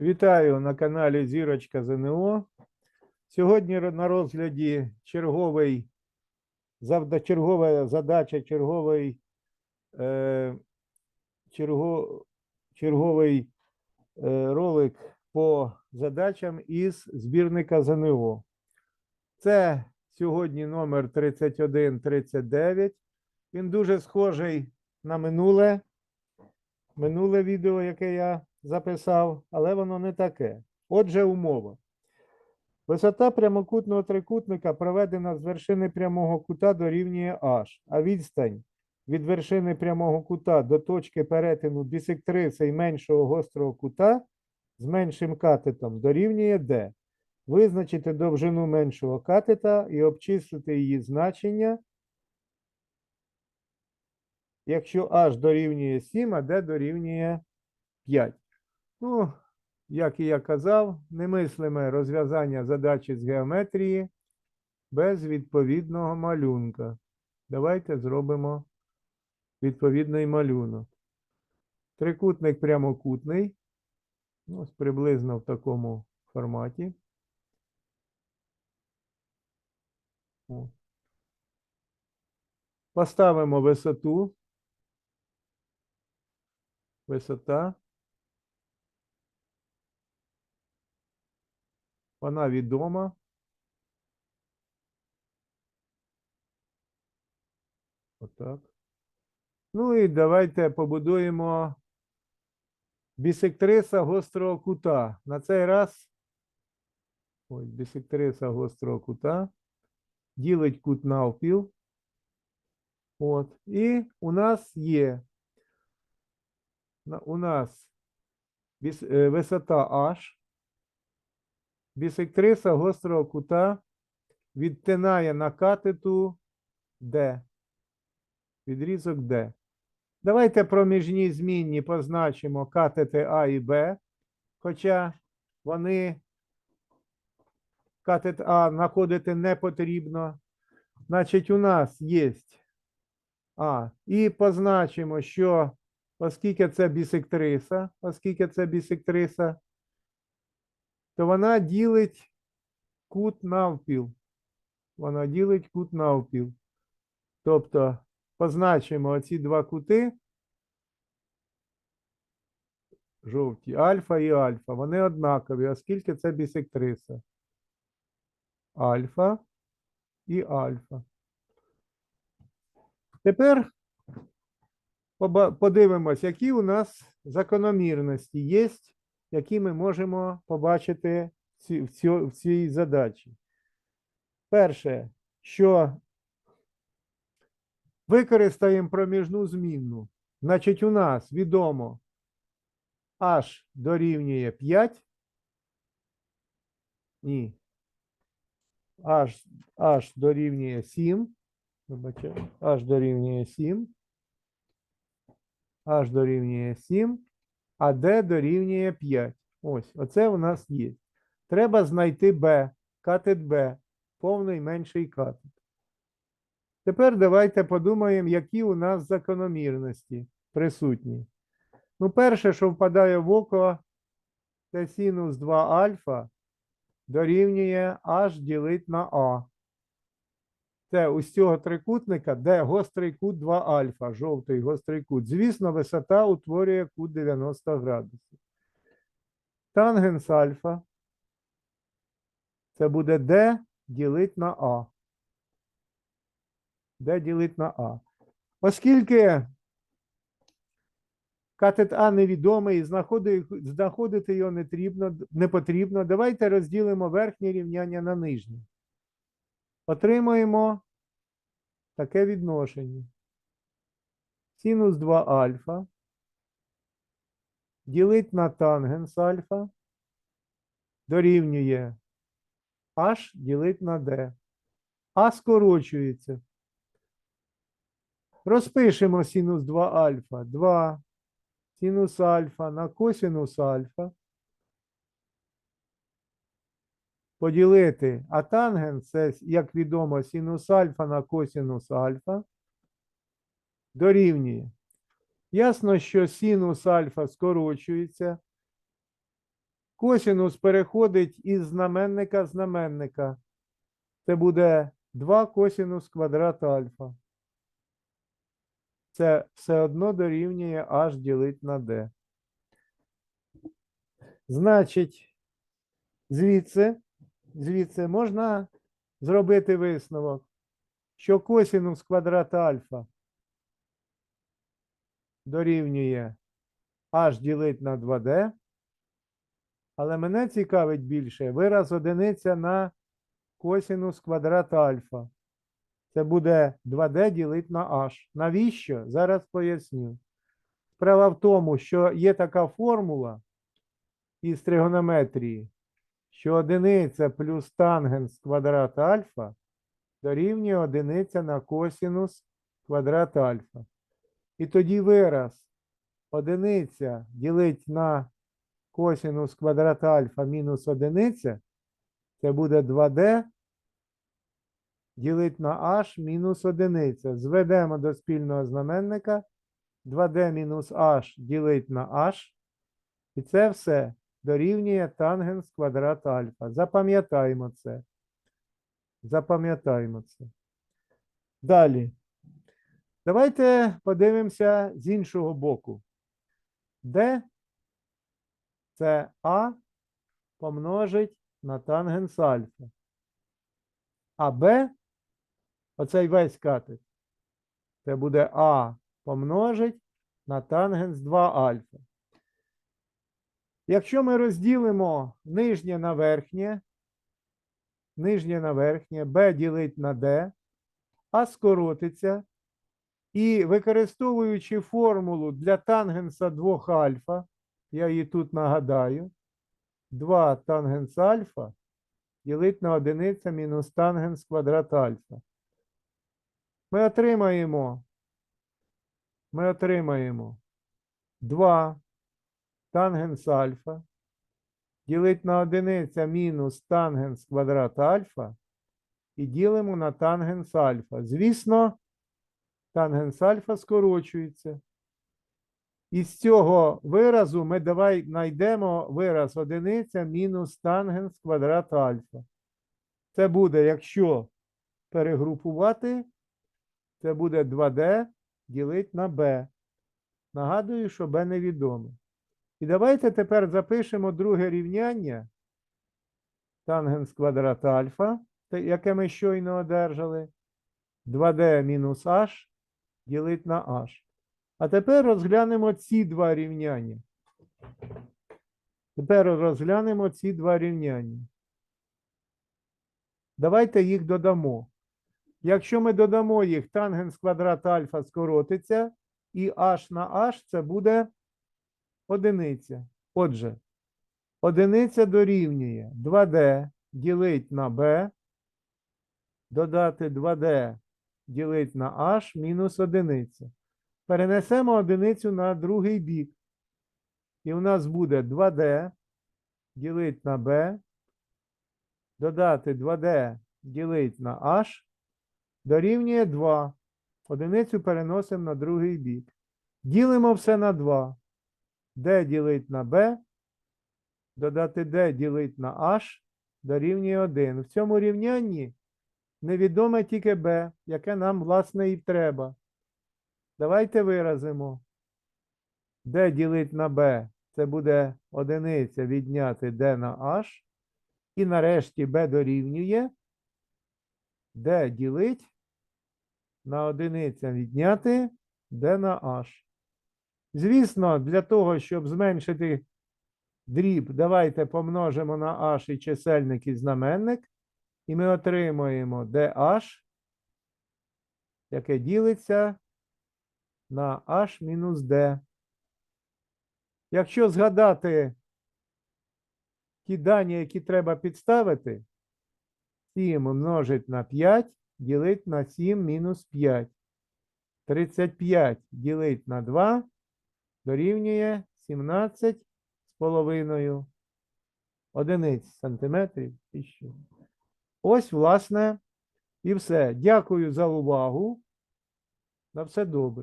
Вітаю на каналі Зірочка ЗНО. Сьогодні на розгляді черговий чергова задача, черговий, е, черго, черговий е, ролик по задачам із збірника ЗНО. Це сьогодні номер 3139. Він дуже схожий на минуле минуле відео, яке я записав, але воно не таке. Отже, умова. Висота прямокутного трикутника проведена з вершини прямого кута дорівнює H, а відстань від вершини прямого кута до точки перетину бісектриси і меншого гострого кута з меншим катетом дорівнює D. Визначити довжину меншого катета і обчислити її значення якщо h дорівнює 7, а d дорівнює 5. Ну, як і я казав, немислиме розв'язання задачі з геометрії без відповідного малюнка. Давайте зробимо відповідний малюнок. Трикутник прямокутний. Ну, Ось приблизно в такому форматі. Поставимо висоту висота. Вона відома. Отак. Ну і давайте побудуємо бісектриса гострого кута. На цей раз ось бісектриса гострого кута ділить кут навпіл. От. І у нас є у нас е, висота H, бісектриса гострого кута відтинає на катету D, відрізок D. Давайте проміжні змінні позначимо катети А і Б, хоча вони катет А знаходити не потрібно. Значить, у нас є А. І позначимо, що оскільки це бісектриса, оскільки це бісектриса, то вона ділить кут навпіл. Вона ділить кут навпіл. Тобто позначимо оці два кути, жовті, альфа і альфа. Вони однакові, оскільки це бісектриса. Альфа і альфа. Тепер подивимось, які у нас закономірності є, які ми можемо побачити в ці- в цій задачі. Перше, що використаємо проміжну змінну. Значить, у нас відомо h дорівнює 5. Ні. H, h дорівнює 7. Вибачаю. H дорівнює 7. H дорівнює 7, а D дорівнює 5. Ось, оце у нас є. Треба знайти B, катет B, повний менший катет. Тепер давайте подумаємо, які у нас закономірності присутні. Ну, перше, що впадає в око, це синус 2 альфа дорівнює h ділить на А. Це ось цього трикутника, де гострий кут 2 альфа, жовтий гострий кут. Звісно, висота утворює кут 90 градусів. Тангенс альфа. Це буде d ділить на А. d ділить на А. Оскільки катет А невідомий, знаходити його не потрібно, давайте розділимо верхнє рівняння на нижнє отримаємо таке відношення. Синус 2 альфа ділить на тангенс альфа дорівнює h ділить на d. А скорочується. Розпишемо синус 2 альфа. 2 синус альфа на косинус альфа. Поділити, а тангенс це, як відомо, синус альфа на косинус альфа дорівнює. Ясно, що синус альфа скорочується, Косінус переходить із знаменника знаменника. Це буде 2 косінус квадрат альфа. Це все одно дорівнює h ділить на d. Значить, звідси, звідси можна зробити висновок, що косінус квадрата альфа дорівнює h ділить на 2d. Але мене цікавить більше вираз одиниця на косінус квадрата альфа. Це буде 2d ділить на h. Навіщо? Зараз поясню. Справа в тому, що є така формула із тригонометрії, що одиниця плюс тангенс квадрата альфа дорівнює одиниця на косінус квадрата альфа. І тоді вираз одиниця ділить на косінус квадрата альфа мінус одиниця, це буде 2d ділить на h мінус одиниця. Зведемо до спільного знаменника. 2d мінус h ділить на h. І це все дорівнює тангенс квадрата альфа. Запам'ятаємо це. Запам'ятаємо це. Далі. Давайте подивимося з іншого боку. d це а помножить на тангенс альфа. А b, оцей весь катет, це буде а помножить на тангенс 2 альфа. Якщо ми розділимо нижнє на верхнє, нижнє на верхнє, b ділить на d, а скоротиться, і використовуючи формулу для тангенса 2 альфа, я її тут нагадаю, 2 тангенс альфа ділить на одиниця мінус тангенс квадрат альфа. Ми отримаємо, ми отримаємо 2 тангенс альфа ділить на одиниця мінус тангенс квадрат альфа і ділимо на тангенс альфа. Звісно, тангенс альфа скорочується. Із цього виразу ми давай знайдемо вираз одиниця мінус тангенс квадрат альфа. Це буде, якщо перегрупувати, це буде 2d ділить на b. Нагадую, що b невідоме. І давайте тепер запишемо друге рівняння тангенс квадрат альфа, яке ми щойно одержали. 2d мінус h ділить на h. А тепер розглянемо ці два рівняння. Тепер розглянемо ці два рівняння. Давайте їх додамо. Якщо ми додамо їх, тангенс квадрат альфа скоротиться, і h на h це буде одиниця. Отже, одиниця дорівнює 2d ділить на b, додати 2d ділить на h мінус одиниця. Перенесемо одиницю на другий бік. І у нас буде 2d ділить на b, додати 2d ділить на h, дорівнює 2. Одиницю переносимо на другий бік. Ділимо все на 2. D ділить на b, додати d ділить на h, дорівнює 1. В цьому рівнянні невідоме тільки b, яке нам, власне, і треба. Давайте виразимо. d ділить на b, це буде одиниця відняти d на h. І нарешті b дорівнює. d ділить на одиниця відняти d на h. Звісно, для того, щоб зменшити дріб, давайте помножимо на h і чисельник і знаменник. І ми отримуємо dh, яке ділиться на h мінус d. Якщо згадати ті дані, які треба підставити, 7 множить на 5 ділить на 7 мінус 5. 35 ділить на 2 дорівнює 17 з половиною одиниць сантиметрів. І що. Ось, власне, і все. Дякую за увагу. На все добре.